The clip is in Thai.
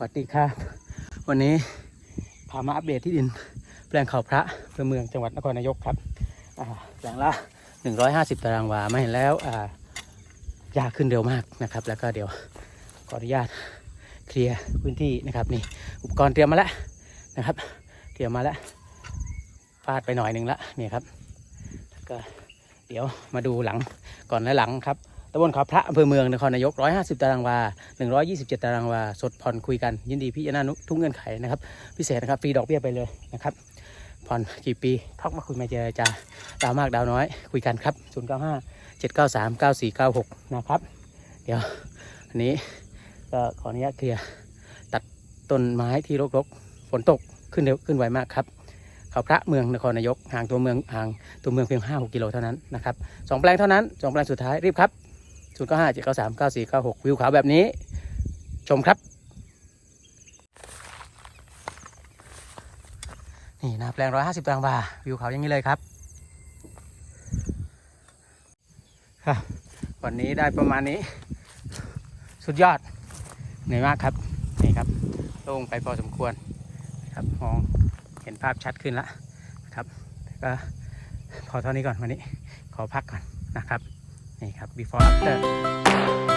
สวัสดีครับ วันนี้พามาอัปเดตที่ดิน แปลงเขาพระอำเภอเมืองจังหวัดนครนายกครับอ่าแปลงละ150 ตารางวาไม่เห็นแล้วอ่ายากขึ้นเร็วมากนะครับ แล้วก็เดี๋ยวขออนุญาตเคลียร์พื้นที่นะครับนี่อุปกรณ์เตรียมมาแล้วนะครับ เตรียมมาแล้วฟาดไปหน่อยหนึ่งละนี่ครับแล้วก็เดี๋ยวมาดูหลังก่อนและหลังครับ ตำบลเขาพระอำเภอเมืองนครนายก 150 ตารางวา 127 ตารางวา สดผ่อนคุยกัน ยินดีพิจารณาทุกเงื่อนไขนะครับ พิเศษนะครับฟรีดอกเบี้ยไปเลยนะครับ ผ่อนกี่ปีทักมาคุยมาเจรจาดาวมากดาวน้อย คุยกันครับ 095 793 9496 นะครับ เดี๋ยวอันนี้ก็ขออนุญาตเคลียร์ตัดต้นไม้ที่รกๆฝนตกขึ้นเร็วขึ้นไวมากครับเขาพระเมืองนครนายกห่างตัวเมืองห่างตัวเมืองเพียง5-6กิโลเท่านั้นนะครับสองแปลงเท่านั้นสองแปลงสุดท้ายรีบครับ 0 9 5 7 9 3 9 4 9 6วิวขาวแบบนี้ ชมครับ นี่นาแปลง150ตารางวาวิวเขาอย่างนี้เลยครับครับวันนี้ได้ประมาณนี้ สุดยอดเหนื่อยมากครับนี่ครับโล่งไปพอสมควรครับมองเห็นภาพชัดขึ้นแล้วครับก็พอเท่านี้ก่อนวันนี้ขอพักก่อนนะครับ นี่ครับ before after